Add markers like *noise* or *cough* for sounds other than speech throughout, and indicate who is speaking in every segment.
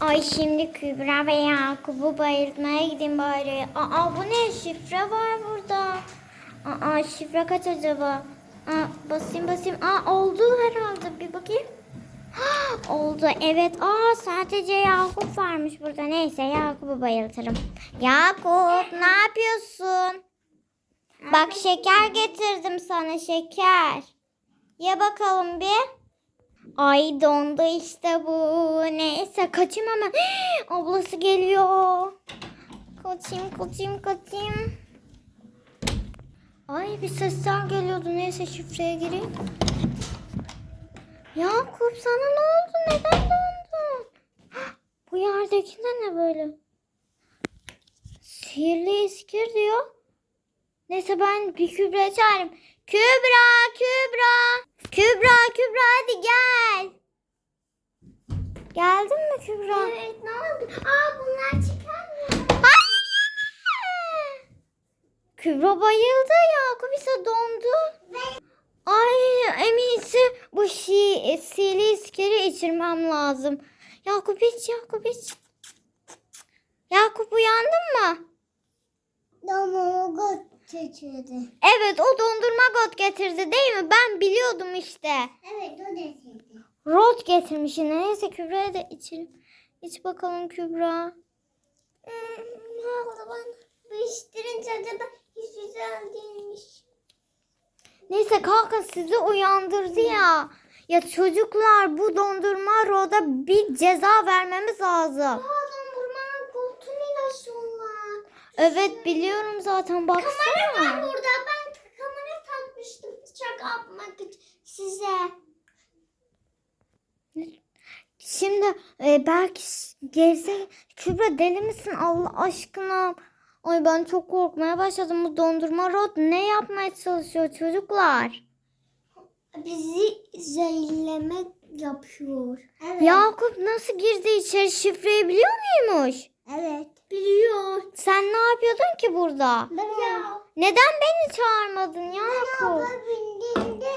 Speaker 1: Ay şimdi Kübra ve Yakup'u bayıltmaya gideyim bari. Aa bu ne? Şifre var burada. Aa şifre kaç acaba? Aa, basayım basayım. Aa oldu herhalde. Bir bakayım. Ha, *gasps* oldu evet. Aa sadece Yakup varmış burada. Neyse Yakup'u bayıltırım. Yakup ne yapıyorsun? Bak şeker getirdim sana şeker. Ye bakalım bir. Ay dondu işte bu. Neyse kaçayım hemen. *gasps* Ablası geliyor. Kaçayım kaçayım kaçayım. Ay bir sesler geliyordu. Neyse şifreye gireyim. Yakup sana ne oldu? Neden döndün? *gasps* Bu yerdeki de ne böyle? Sihirli iskir diyor. Neyse ben bir Kübra çağırayım. Kübra, Kübra. Kübra, Kübra hadi gel. Geldin mi Kübra?
Speaker 2: Evet ne oldu? Aa bunlar çıkar mı?
Speaker 1: Hayır ya. Kübra bayıldı Yakup ise dondu. Ay en iyisi bu şi, sihirli iskiri içirmem lazım. Yakup iç, Yakup iç. Yakup uyandın mı?
Speaker 2: Domago çeçildi.
Speaker 1: Evet o dondurma got getirdi değil mi? Ben biliyordum işte.
Speaker 2: Evet o sevdi.
Speaker 1: Rot getirmiş yine. Neyse Kübra'ya da içelim. İç bakalım Kübra.
Speaker 2: Hmm, ne oldu bana? Bu tadı da hiç güzel değilmiş.
Speaker 1: Neyse kalkın sizi uyandırdı ya. Ya çocuklar bu dondurma Rod'a bir ceza vermemiz lazım.
Speaker 2: Aa dondurmanın koltuğunu ilaçlıyorlar.
Speaker 1: Evet biliyorum zaten
Speaker 2: Kamera var
Speaker 1: baksana.
Speaker 2: burada. Ben kamera takmıştım. Şaka yapmak için size.
Speaker 1: Şimdi e, belki gelse Kübra deli misin Allah aşkına? Ay ben çok korkmaya başladım. Bu dondurma Rod ne yapmaya çalışıyor çocuklar?
Speaker 2: Bizi zehirlemek yapıyor. Evet.
Speaker 1: Yakup nasıl girdi içeri şifreyi biliyor muymuş?
Speaker 2: Evet. Biliyor.
Speaker 1: Sen ne yapıyordun ki burada?
Speaker 2: Ya.
Speaker 1: Neden beni çağırmadın Yakup?
Speaker 2: Abla bindiğinde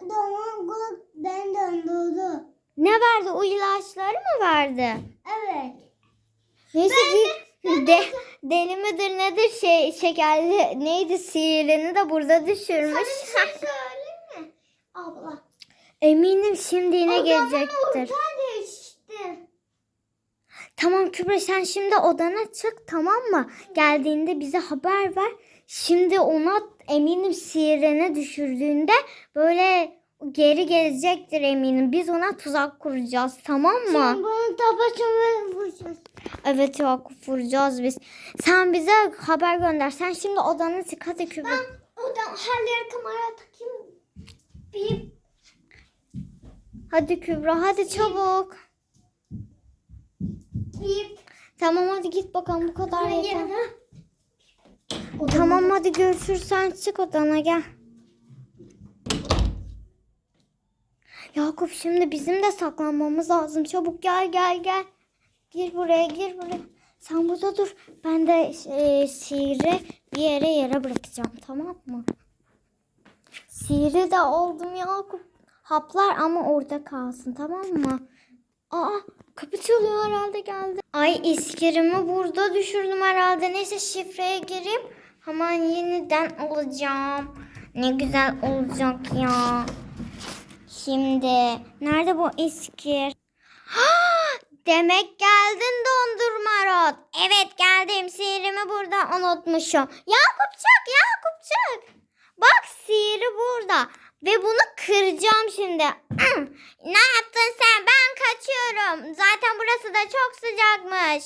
Speaker 2: domago ben döndürdü.
Speaker 1: Ne verdi? O ilaçları mı verdi?
Speaker 2: Evet.
Speaker 1: Neyse ki de, deli midir nedir şey şekerli neydi sihirini de burada düşürmüş.
Speaker 2: Sana bir şey söyleyeyim mi? Abla.
Speaker 1: Eminim şimdi yine
Speaker 2: Odamın
Speaker 1: gelecektir.
Speaker 2: değişti.
Speaker 1: Tamam Kübra sen şimdi odana çık tamam mı? Geldiğinde bize haber ver. Şimdi ona eminim sihirini düşürdüğünde böyle geri gelecektir eminim. Biz ona tuzak kuracağız tamam mı?
Speaker 2: Şimdi bunu tabaşımı vuracağız.
Speaker 1: Evet Yakup vuracağız biz. Sen bize haber gönder. Sen şimdi odana çık hadi Kübra.
Speaker 2: Ben oradan her yere kamera takayım. Bir
Speaker 1: Hadi Kübra hadi çabuk.
Speaker 2: bir
Speaker 1: Tamam hadi git bakalım bu kadar yeter. Tamam hadi görüşürüz sen çık odana gel. Yakup şimdi bizim de saklanmamız lazım. Çabuk gel gel gel. Gir buraya gir buraya. Sen burada dur. Ben de e, sihiri bir yere yere bırakacağım tamam mı? Sihiri de oldum Yakup. Haplar ama orada kalsın tamam mı? Aa kapı çalıyor herhalde geldi. Ay iskirimi burada düşürdüm herhalde. Neyse şifreye gireyim. Hemen yeniden alacağım. Ne güzel olacak ya. Şimdi nerede bu iskir? *gasps* Demek geldin dondurma rot. Evet geldim. Sihirimi burada unutmuşum. Yakupçak Yakupçak. Bak sihiri burada. Ve bunu kıracağım şimdi. Hmm, ne yaptın sen? Ben kaçıyorum. Zaten burası da çok sıcakmış.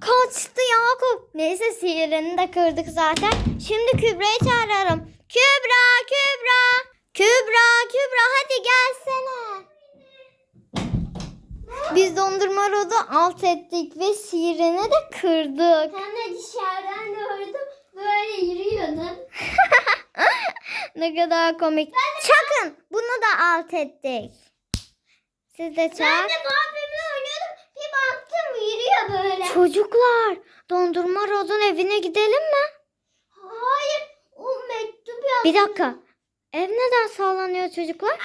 Speaker 1: *gasps* Kaçtı Yakup. Neyse sihirini de kırdık zaten. Şimdi Kübra'yı çağırırım. Kübra, Kübra. Kübra, Kübra hadi gelsene. Biz dondurma rodu alt ettik ve sihirini de kırdık.
Speaker 2: Hem de dışarıdan gördüm. Böyle yürüyordun. *laughs*
Speaker 1: ne kadar komik. Çakın bunu da alt ettik. Siz de çak.
Speaker 2: Ben de Barbie'mle oynuyordum. Bir baktım yürüyor böyle.
Speaker 1: Çocuklar dondurma rodun evine gidelim mi?
Speaker 2: Hayır. O mektup yazmış.
Speaker 1: Bir dakika. Ev neden sallanıyor çocuklar?